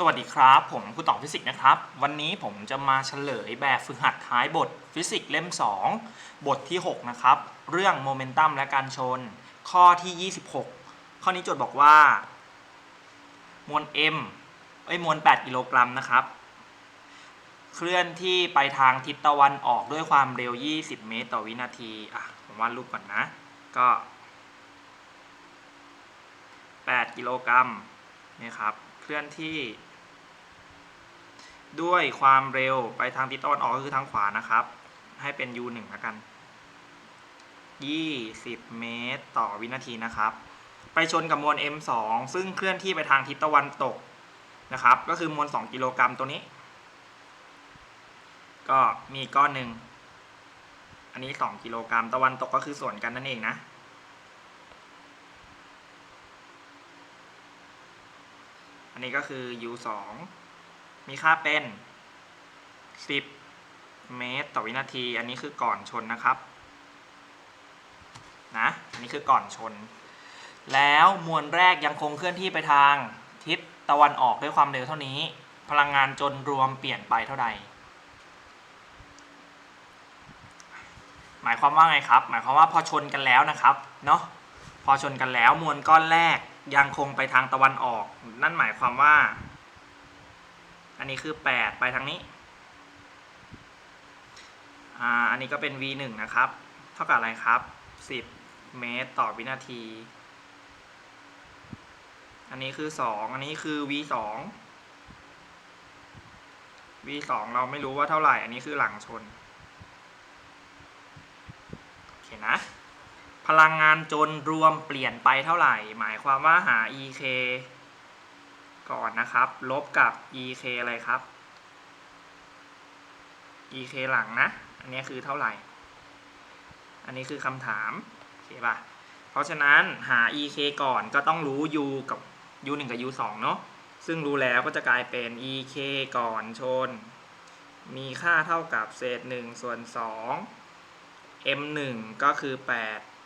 สวัสดีครับ ผมครูต่องฟิสิกส์นะครับ วันนี้ผมจะมาเฉลยแบบฝึกหัดท้ายบทฟิสิกส์เล่ม 2 บทที่ 6 นะครับ เรื่องโมเมนตัมและการชน ข้อที่ 26 ข้อนี้โจทย์บอกว่า มวล m เอ้ยมวล 8 กิโลกรัมนะครับ เคลื่อนที่ไปทางทิศตะวันออกด้วยความเร็ว 20 เมตรต่อวินาที อะ ผมวาดรูปก่อนนะ ก็ 8 กิโลกรัมนี่ครับ เคลื่อนที่ ด้วยความเร็วไปทางทิศตะวันออกก็คือทางขวานะครับ ให้เป็น u 1แล้วกัน 20 เมตร ต่อวินาทีนะครับ ไปชนกับมวล m 2ซึ่งเคลื่อนที่ไปทางทิศตะวันตกนะครับ ก็คือมวล 2 กิโลกรัมตัวนี้ ก็มีก้อนหนึ่ง อันนี้ 2 กิโลกรัมตะวันตกก็คือส่วนกันนั่นเองนะอันนี้ก็คือ u 2 มีค่าเป็น 10 เมตรต่อวินาที อันนี้คือก่อนชนนะครับ นะ อันนี้คือก่อนชน แล้วมวลแรกยังคงเคลื่อนที่ไปทางทิศตะวันออกด้วยความเร็วเท่านี้ พลังงานจนรวมเปลี่ยนไปเท่าใด หมายความว่าไงครับ หมายความว่าพอชนกันแล้วนะครับ เนาะพอชนกันแล้วมวลก้อนแรกยังคงไปทางตะวันออก นั่นหมายความว่า อันนี้คือ 8 ไปทางนี้ อ่า อันนี้ก็เป็น v 1นะครับ เท่ากับอะไรครับ 10 เมตรต่อวินาที อันนี้คือ 2 อันนี้คือ v 2 v 2เราไม่รู้ว่าเท่าไหร่ อันนี้คือหลังชน โอเคนะ พลังงานจนรวมเปลี่ยนไปเท่าไหร่ หมายความว่าหา ek ก่อนนะครับ ลบกับ ek อะไรครับ ek หลังนะ อันนี้คือเท่าไหร่ อันนี้คือคำถาม โอเคป่ะ เพราะฉะนั้นหา ek ก่อนก็ต้องรู้ u กับ u 1กับ u 2เนาะ ซึ่งรู้แล้วก็จะกลายเป็น ek ก่อนชน มีค่าเท่ากับเศษ1ส่วน2 m 1ก็คือ 8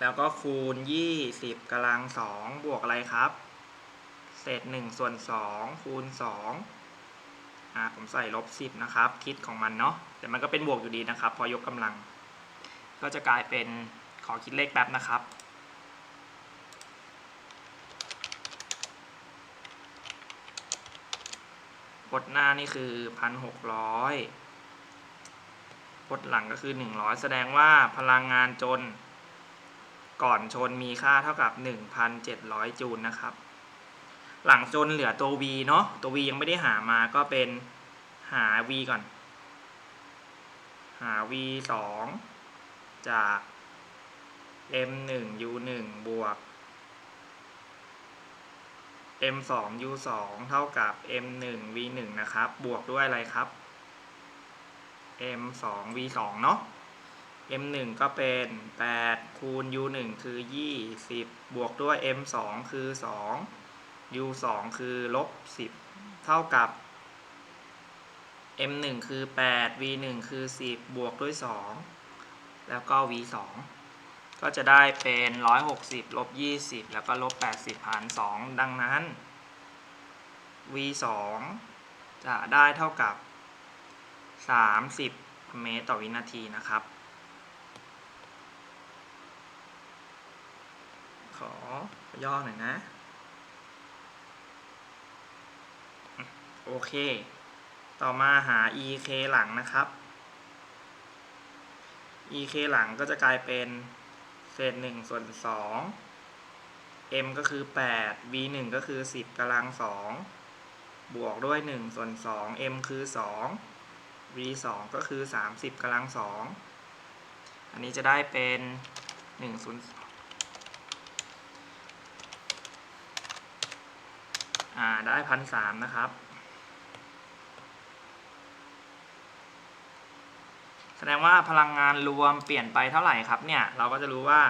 แล้วก็คูณ 20กำลัง2บวกอะไรครับ เศษ1ส่วน2คูณ2อ่าผมใส่ลบ10นะครับ คิดของมันเนาะแต่มันก็เป็นบวกอยู่ดีนะครับ พอยกกำลัง ก็จะกลายเป็นขอคิดเลขแป๊บนะครับบทหน้านี่คือ 1,600บทหลังก็คือ 100 แสดงว่าพลังงานจน ก่อนชนมีค่าเท่ากับ 1,700 จูลนะครับ หลังจนเหลือตัว v เนาะตัว v ยังไม่ได้หามาก็เป็นหา v ก่อน หา v 2จาก m 1 u 1บวก m 2 u 2เท่ากับ m 1 v 1นะครับ บวกด้วยอะไรครับ m 2 v 2เนาะ m 1ก็เป็น8คูณ u 1คือ 20 บวกด้วย m 2คือ 2 u 2คือลบ 10 เท่ากับ m 1คือ 8 v 1คือ 10 บวกด้วย 2 แล้วก็ v 2ก็จะได้เป็น 160 ลบ 20 แล้วก็ลบ 80 หาร 2 ดังนั้น v 2จะได้เท่ากับ 30 เมตรต่อวินาทีนะครับ ขอย่อหน่อยนะ โอเค ต่อมาหา ek หลังนะครับ ek หลังก็จะกลายเป็นเศษหนึ่งส่วนสอง m ก็คือ 8 v 1ก็คือ 10กำลังสองบวกด้วย 1 ส่วน 2 m คือ 2 v 2ก็คือ 30กำลังสองอันนี้จะได้เป็น1 0 อ่าได้พันสามนะครับ แสดงว่าพลังงานรวมเปลี่ยนไปเท่าไหร่ครับเนี่ย เราก็จะรู้ว่า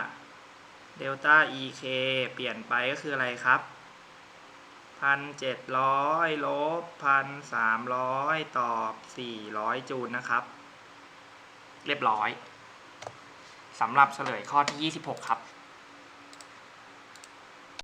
เดลต้า ek เปลี่ยนไปก็คืออะไรครับพันเจ็ดร้อยลบพันสามร้อยตอบสี่ร้อยจูลนะครับ เรียบร้อยสำหรับเฉลยข้อที่26ครับ